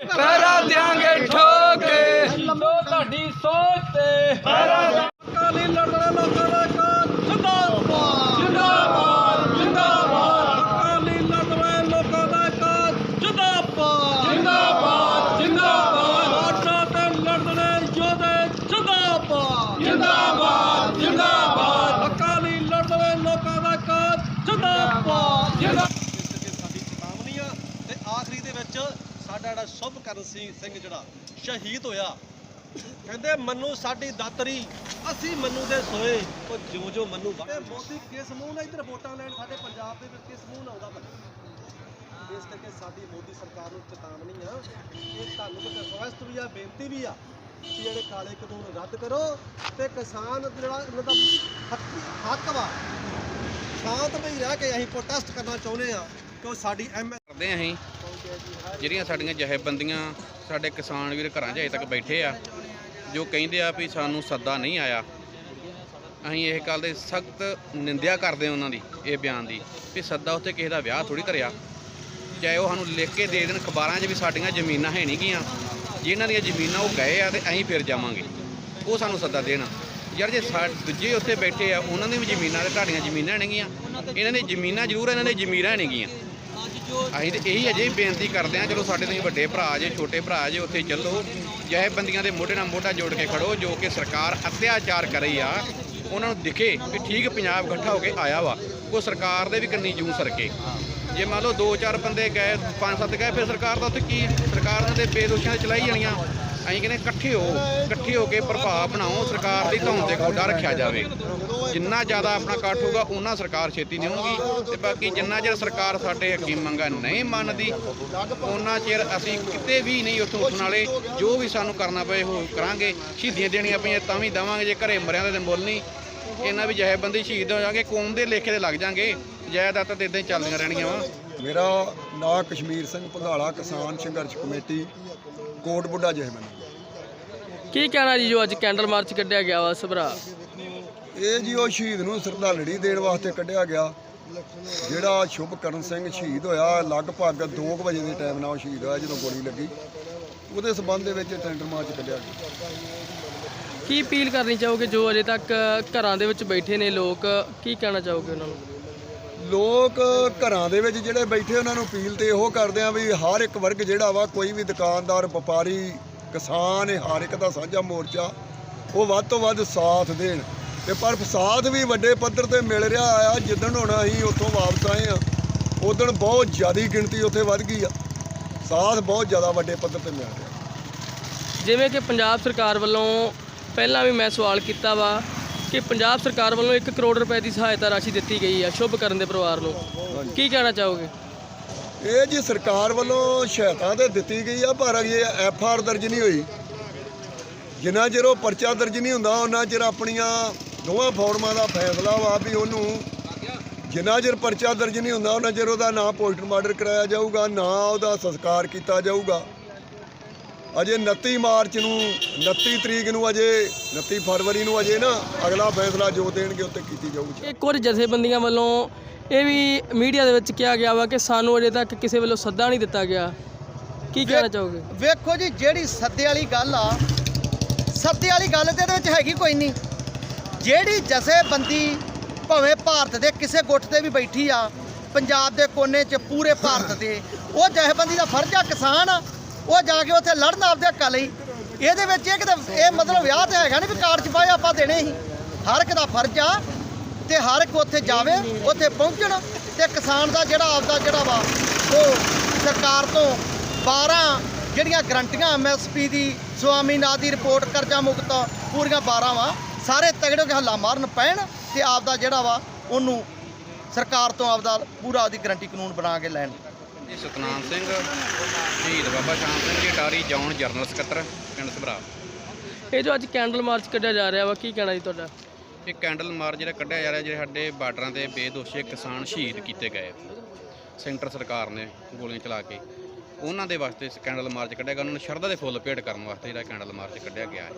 ਪਹਿਰਾ ਦਿਆਂਗੇ ਠੋਕੇ। ਸੋ ਤੁਹਾਡੀ ਸੋਚ ਤੇ। ਅਕਾਲੀ ਲੜਨਾ ਲੋਕਾਂ ਦਾ ਕਾਜ ਜਿੰਦਾਬਾਦ। ਜਿੰਦਾਬਾਦ ਜਿੰਦਾਬਾਦ। ਅਕਾਲੀ ਲੜਨਾ ਲੋਕਾਂ ਦਾ ਕਾਜ ਜਿੰਦਾਬਾਦ। ਜਿੰਦਾਬਾਦ ਜਿੰਦਾਬਾਦ। ਆਟਾ ਤੇ ਲੜਨੇ ਯੋਧੇ ਜਿੰਦਾਬਾਦ। ਜਿੰਦਾਬਾਦ ਜਿੰਦਾਬਾਦ। ਅਕਾਲੀ ਲੜਨੇ ਲੋਕਾਂ ਦਾ ਕਾਜ ਜਿੰਦਾਬਾਦ। ਜਿੰਦਾਬਾਦ। ਸਾਡੀ ਚੇਤਾਵਨੀ ਆ ਤੇ ਆਖਰੀ ਦੇ ਵਿੱਚ ਸਾਡਾ ਜਿਹੜਾ ਸ਼ੁਭਕਰਨ ਸਿੰਘ ਸਿੰਘ ਜਿਹੜਾ ਸ਼ਹੀਦ ਹੋਇਆ। ਕਹਿੰਦੇ ਮੰਨੂ ਸਾਡੀ ਦਾਤਰੀ ਅਸੀਂ ਮੰਨੂ ਦੇ ਸੋਏ ਉਹ ਜਿਉਂ ਜਿਉਂ ਮੰਨੂ ਤੇ ਮੋਦੀ ਕਿਸ ਮੂੰਹ ਨਾਲ ਇੱਧਰ ਵੋਟਾਂ ਲੈਣ? ਸਾਡੇ ਪੰਜਾਬ ਦੇ ਵਿੱਚ ਕਿਸ ਮੂੰਹ ਨਾਲ ਆਉਂਦਾ ਭਲਾ ਇਸ ਕਰਕੇ ਸਾਡੀ ਮੋਦੀ ਸਰਕਾਰ ਨੂੰ ਚੇਤਾਵਨੀ ਆ ਇਹ ਤੁਹਾਨੂੰ ਤੇ ਰਿਕਵੈਸਟ ਵੀ ਆ ਬੇਨਤੀ ਵੀ ਆ ਕਿ ਜਿਹੜੇ ਕਾਲੇ ਕਾਨੂੰਨ ਰੱਦ ਕਰੋ ਤੇ ਕਿਸਾਨ ਜਿਹੜਾ ਇਹਨਾਂ ਦਾ ਹੱਕ ਹੱਕ ਵਾ ਸ਼ਾਂਤ ਬਈ ਰਹਿ ਕੇ ਅਸੀਂ ਪ੍ਰੋਟੈਸਟ ਕਰਨਾ ਚਾਹੁੰਦੇ ਆ ਕਿ ਉਹ ਸਾਡੀ ਐਮ ਕਰਦੇ ਆਂ ਅਸੀਂ। ਜਿਹੜੀਆਂ ਸਾਡੀਆਂ ਜਹੇਬੰਦੀਆਂ ਸਾਡੇ ਕਿਸਾਨ ਵੀਰ ਘਰਾਂ 'ਚ ਅਜੇ ਤੱਕ ਬੈਠੇ ਆ, ਜੋ ਕਹਿੰਦੇ ਆ ਵੀ ਸਾਨੂੰ ਸੱਦਾ ਨਹੀਂ ਆਇਆ। ਅਸੀਂ ਇਹ ਗੱਲ ਦੇ ਸਖਤ ਨਿੰਦਿਆ ਕਰਦੇ ਹਾਂ ਉਹਨਾਂ ਦੀ, ਇਹ ਬਿਆਨ ਦੀ, ਵੀ ਸੱਦਾ ਉੱਤੇ ਕਿਸੇ ਦਾ ਵਿਆਹ ਥੋੜੀ ਧਰਿਆ ਚਾਹੇ ਉਹ ਸਾਨੂੰ ਲਿਖ ਕੇ ਦੇ ਦੇਣ, ਅਖਬਾਰਾਂ 'ਚ ਵੀ ਸਾਡੀਆਂ ਜ਼ਮੀਨਾਂ ਹੈ ਨਹੀਂ ਗੀਆਂ ਜਿਨ੍ਹਾਂ ਦੀਆਂ ਜ਼ਮੀਨਾਂ ਉਹ ਗਏ ਆ ਤੇ ਅਸੀਂ ਫਿਰ ਜਾਵਾਂਗੇ। ਉਹ ਸਾਨੂੰ ਸੱਦਾ ਦੇਣ। ਯਾਰ ਜੇ ਸਾ, ਦੂਜੇ ਉੱਥੇ ਬੈਠੇ ਆ, ਉਹਨਾਂ ਦੀ ਵੀ ਜ਼ਮੀਨਾਂ ਤੇ ਤੁਹਾਡੀਆਂ ਜ਼ਮੀਨਾਂ ਨਹੀਂ ਗੀਆਂ ਇਹਨਾਂ ਦੀ ਜ਼ਮੀਨਾਂ ਜ਼ਰੂਰ, ਇਹਨਾਂ ਦੀ ਜ਼ਮੀਰਾਂ ਨਹੀਂ ਗੀਆਂ ਅਸੀਂ ਤੇ ਇਹੀ ਅਜੇ ਬੇਨਤੀ ਕਰਦੇ ਹਾਂ, ਚਲੋ ਸਾਡੇ ਤੁਸੀਂ ਵੱਡੇ ਭਰਾ ਜੇ, ਛੋਟੇ ਭਰਾ ਜੇ, ਉੱਥੇ ਚੱਲੋ। ਜਿਹੇ ਬੰਦੀਆਂ ਦੇ ਮੋਢੇ ਨਾਲ ਮੋਢਾ ਜੋੜ ਕੇ ਖੜੋ, ਜੋ ਕਿ ਸਰਕਾਰ ਅਤਿਆਚਾਰ ਕਰ ਰਹੀ ਆ, ਉਹਨਾਂ ਨੂੰ ਦਿਖੇ ਕਿ ਠੀਕ ਪੰਜਾਬ ਇਕੱਠਾ ਹੋ ਕੇ ਆਇਆ ਵਾ। ਉਹ ਸਰਕਾਰ ਦੇ ਵੀ ਕੰਨੀ ਜੂੰ ਸਰਕੇ। ਜੇ ਮੰਨ ਲਓ ਦੋ ਚਾਰ ਬੰਦੇ ਗਏ, ਪੰਜ ਸੱਤ ਗਏ, ਫਿਰ ਸਰਕਾਰ ਦਾ ਉੱਥੇ ਕੀ? ਸਰਕਾਰ ਉਹਨਾਂ ਬੇਦੋਸ਼ੀਆਂ ਚਲਾਈ ਜਾਣੀਆਂ। ਅਸੀਂ ਕਹਿੰਦੇ ਇਕੱਠੇ ਹੋ ਇਕੱਠੇ ਹੋ ਕੇ ਪ੍ਰਭਾਵ ਬਣਾਓ, ਸਰਕਾਰ ਦੀ ਧੌਣ ਤੇ ਗੋਡਾ ਰੱਖਿਆ ਜਾਵੇ। ਜਿੰਨਾ ਜ਼ਿਆਦਾ ਆਪਣਾ ਇਕੱਠ ਹੋਊਗਾ ਉਹਨਾਂ ਸਰਕਾਰ ਛੇਤੀ ਦੇਊਗੀ। ਤੇ ਬਾਕੀ ਜਿੰਨਾ ਚਿਰ ਸਰਕਾਰ ਸਾਡੇ ਹਕੀਮ ਮੰਗਾ ਨਹੀਂ ਮੰਨਦੀ ਉਹਨਾਂ ਚਿਰ ਅਸੀਂ ਕਿਤੇ ਵੀ ਨਹੀਂ ਉੱਥੋਂ ਉੱਠਣ ਵਾਲੇ। ਜੋ ਵੀ ਸਾਨੂੰ ਕਰਨਾ ਪਏ, ਉਹ ਕਰਾਂਗੇ। ਸ਼ਹੀਦੀਆਂ ਦੇਣੀਆਂ ਪਈਆਂ, ਤਾਂ ਵੀ ਦੇਵਾਂਗੇ। ਜੇ ਘਰੇ ਮਰਿਆਂ ਦੇ ਮੁੱਲ ਨਹੀਂ, ਇਹਨਾਂ ਵੀ ਜਹੇਬੰਦੀ ਸ਼ਹੀਦ ਹੋ ਜਾਗੇ ਕੌਮ ਦੇ ਲੇਖੇ ਤੇ ਲੱਗ ਜਾਾਂਗੇ ਜਾਇਦਾਦਾਂ ਤਾਂ ਇਦਾਂ ਹੀ ਚੱਲਦੀਆਂ ਰਹਿਣੀਆਂ ਵਾ। ਮੇਰਾ ਨਾਂ ਕਸ਼ਮੀਰ ਸਿੰਘ ਭੰਗਾਲਾ ਕਿਸਾਨ ਸੰਘਰਸ਼ ਕਮੇਟੀ ਕੋਟ ਬੁੱਢਾ ਜਹੇਬੰਦੀ ਕੀ ਕਹਿਣਾ ਜੀ ਜੋ ਅੱਜ ਕੈਂਡਲ ਮਾਰਚ ਕੱਢਿਆ ਗਿਆ ਵਾ ਸਭਰਾ? ਇਹ ਜੀ ਉਹ ਸ਼ਹੀਦ ਨੂੰ ਸ਼ਰਧਾਂਜਲੀ ਦੇਣ ਵਾਸਤੇ ਕੱਢਿਆ ਗਿਆ। ਜਿਹੜਾ ਸ਼ੁਭਕਰਨ ਸਿੰਘ ਸ਼ਹੀਦ ਹੋਇਆ ਲਗਭਗ 2 ਵਜੇ ਦੇ ਟਾਈਮ ਨਾਲ ਉਹ ਸ਼ਹੀਦ ਹੋਇਆ ਜਦੋਂ ਗੋਲੀ ਲੱਗੀ। ਉਹਦੇ ਸਬੰਧ ਦੇ ਵਿੱਚ ਟੈਂਡਰ ਮਾਰਚ ਕੱਢਿਆ ਗਿਆ। ਕੀ ਅਪੀਲ ਕਰਨੀ ਚਾਹੋਗੇ ਜੋ ਅਜੇ ਤੱਕ ਘਰਾਂ ਦੇ ਵਿੱਚ ਬੈਠੇ ਨੇ ਲੋਕ? ਕੀ ਕਹਿਣਾ ਚਾਹੋਗੇ ਉਹਨਾਂ ਨੂੰ? ਲੋਕ ਘਰਾਂ ਦੇ ਵਿੱਚ ਜਿਹੜੇ ਬੈਠੇ ਉਹਨਾਂ ਨੂੰ ਅਪੀਲ ਤੇ ਇਹੋ ਕਰਦੇ ਆ ਵੀ ਹਰ ਇੱਕ ਵਰਗ ਜਿਹੜਾ ਵਾ, ਕੋਈ ਵੀ ਦੁਕਾਨਦਾਰ, ਵਪਾਰੀ, ਕਿਸਾਨ, ਇਹ ਹਰ ਇੱਕ ਦਾ ਸਾਂਝਾ ਮੋਰਚਾ, ਉਹ ਵੱਧ ਤੋਂ ਵੱਧ ਸਾਥ ਦੇਣ। ਤੇ ਪਰ ਸਾਥ ਵੀ ਵੱਡੇ ਪੱਧਰ ਤੇ ਮਿਲ ਰਿਹਾ ਆ, ਜਿੱਦਣ ਹੁਣ ਅਸੀਂ ਉੱਥੋਂ ਵਾਪਸ ਆਏ ਆ, ਉਦੋਂ ਬਹੁਤ ਜ਼ਿਆਦੀ ਗਿਣਤੀ ਉੱਥੇ ਵੱਧ ਗਈ ਆ। ਸਾਥ ਬਹੁਤ ਜ਼ਿਆਦਾ ਵੱਡੇ ਪੱਧਰ ਤੇ ਮਿਲ ਰਿਹਾ। ਜਿਵੇਂ ਕਿ ਪੰਜਾਬ ਸਰਕਾਰ ਵੱਲੋਂ ਪਹਿਲਾਂ ਵੀ ਮੈਂ ਸਵਾਲ ਕੀਤਾ ਵਾ ਕਿ ਪੰਜਾਬ ਸਰਕਾਰ ਵੱਲੋਂ 1 ਕਰੋੜ ਰੁਪਏ ਦੀ ਸਹਾਇਤਾ ਰਾਸ਼ੀ ਦਿੱਤੀ ਗਈ ਆ ਸ਼ੁਭ ਕਰਨ ਦੇ ਪਰਿਵਾਰ ਨੂੰ। ਕੀ ਕਹਿਣਾ ਚਾਹੋਗੇ? ਇਹ ਜੀ ਸਰਕਾਰ ਵੱਲੋਂ ਸਹਾਇਤਾ ਤੇ ਦਿੱਤੀ ਗਈ ਆ ਪਰ ਅਜੇ ਐਫ ਆਰ ਦਰਜ ਨਹੀਂ ਹੋਈ। ਜਿੰਨਾ ਚਿਰ ਉਹ ਪਰਚਾ ਦਰਜ ਨਹੀਂ ਹੁੰਦਾ ਉਹਨਾਂ ਚਿਰ ਆਪਣੀਆਂ ਦੋਵਾਂ ਫੋਰਮਾਂ ਦਾ ਫੈਸਲਾ ਵਾ ਵੀ ਉਹਨੂੰ ਜਿੰਨਾ ਚਿਰ ਪਰਚਾ ਦਰਜ ਨਹੀਂ ਹੁੰਦਾ ਉਹਨਾਂ ਚਿਰ ਉਹਦਾ ਨਾਂ ਪੋਸਟਮਾਰਟਮ ਕਰਾਇਆ ਜਾਊਗਾ ਨਾ ਉਹਦਾ ਸੰਸਕਾਰ ਕੀਤਾ ਜਾਊਗਾ। ਅਜੇ 29 ਮਾਰਚ ਨੂੰ 29 ਤਰੀਕ ਨੂੰ ਅਜੇ 29 ਫਰਵਰੀ ਨੂੰ ਅਜੇ ਨਾ ਅਗਲਾ ਫੈਸਲਾ ਜੋ ਦੇਣਗੇ ਉੱਤੇ ਕੀਤੀ ਜਾਊਗੀ ਇੱਕ ਹੋਰ ਜਥੇਬੰਦੀਆਂ ਵੱਲੋਂ ਇਹ ਵੀ ਮੀਡੀਆ ਦੇ ਵਿੱਚ ਕਿਹਾ ਗਿਆ ਵਾ ਕਿ ਸਾਨੂੰ ਅਜੇ ਤੱਕ ਕਿਸੇ ਵੱਲੋਂ ਸੱਦਾ ਨਹੀਂ ਦਿੱਤਾ ਗਿਆ। ਕੀ ਕਹਿਣਾ ਚਾਹੋਗੇ? ਵੇਖੋ ਜੀ ਜਿਹੜੀ ਸੱਦੇ ਵਾਲੀ ਗੱਲ ਆ ਸੱਦੇ ਵਾਲੀ ਗੱਲ ਤੇ ਇਹਦੇ ਵਿੱਚ ਹੈਗੀ ਕੋਈ ਨਹੀਂ। ਜਿਹੜੀ ਜਥੇਬੰਦੀ ਭਾਵੇਂ ਭਾਰਤ ਦੇ ਕਿਸੇ ਗੁੱਟ ਤੇ ਵੀ ਬੈਠੀ ਆ ਪੰਜਾਬ ਦੇ ਕੋਨੇ 'ਚ ਪੂਰੇ ਭਾਰਤ ਦੇ ਉਹ ਜਥੇਬੰਦੀ ਦਾ ਫਰਜ਼ ਆ ਕਿਸਾਨ ਆ ਉਹ ਜਾ ਕੇ ਉੱਥੇ ਲੜਨ ਆਪਦੇ ਹੱਕਾਂ ਲਈ। ਇਹਦੇ ਵਿੱਚ ਇਹ ਕਿਤੇ, ਇਹ ਮਤਲਬ ਵਿਆਹ ਤੇ ਹੈਗਾ ਨਹੀਂ ਵੀ ਕਾਰਡ ਛਪਾਏ ਆਪਾਂ ਦੇਣੇ ਹੀ ਹਰ ਇੱਕ ਦਾ ਫਰਜ਼ ਆ ਤੇ ਹਰ ਇੱਕ ਉੱਥੇ ਜਾਵੇ, ਉੱਥੇ ਪਹੁੰਚਣ ਤੇ ਕਿਸਾਨ ਦਾ ਜਿਹੜਾ ਆਪਦਾ ਜਿਹੜਾ ਵਾ, ਉਹ ਸਰਕਾਰ ਤੋਂ 12 ਜਿਹੜੀਆਂ ਗਰੰਟੀਆਂ ਐਮਐਸਪੀ ਦੀ ਸਵਾਮੀਨਾਥ ਦੀ ਰਿਪੋਰਟ ਕਰਜ਼ਾ ਮੁਕਤ ਪੂਰੀਆਂ 12 ਵਾ, ਸਾਰੇ ਤਗੜੇ ਕੇ ਹੱਲਾ ਮਾਰਨ ਪੈਣ ਤੇ ਆਪਦਾ ਜਿਹੜਾ ਵਾ, ਉਹਨੂੰ ਸਰਕਾਰ ਤੋਂ ਆਪਦਾ ਪੂਰਾ ਉਹਦੀ ਗਰੰਟੀ ਕਾਨੂੰਨ ਬਣਾ ਕੇ ਲੈਣ। ਜੀ ਸਤਨਾਮ ਸਿੰਘ। ਸ਼ਹੀਦ ਬਾਬਾ ਸ਼ਾਮ ਸਿੰਘ ਜੀ ਟਾਰੀ ਜੌਨ ਜਰਨਲ ਸਕੱਤਰ ਪਿੰਡ ਸਭਰਾ। ਇਹ ਜੋ ਅੱਜ ਕੈਂਡਲ ਮਾਰਚ ਕੱਢਿਆ ਜਾ ਰਿਹਾ ਵਾ ਕੀ ਕਹਿਣਾ ਜੀ ਤੁਹਾਡਾ? ਇਹ ਕੈਂਡਲ ਮਾਰਚ ਜਿਹੜਾ ਕੱਢਿਆ ਜਾ ਰਿਹਾ ਜਿਹੜੇ ਸਾਡੇ ਬਾਰਡਰਾਂ ਤੇ ਬੇਦੋਸ਼ੀ ਕਿਸਾਨ ਸ਼ਹੀਦ ਕੀਤੇ ਗਏ ਸੈਂਟਰ ਸਰਕਾਰ ਨੇ ਗੋਲੀਆਂ ਚਲਾ ਕੇ। ਉਹਨਾਂ ਦੇ ਵਾਸਤੇ ਇਸ ਕੈਂਡਲ ਮਾਰਚ ਕੱਢਿਆ ਗਿਆ। ਉਹਨਾਂ ਨੂੰ ਸ਼ਰਧਾ ਦੇ ਫੁੱਲ ਭੇਟ ਕਰਨ ਵਾਸਤੇ ਜਿਹੜਾ ਕੈਂਡਲ ਮਾਰਚ ਕੱਢਿਆ ਗਿਆ ਹੈ।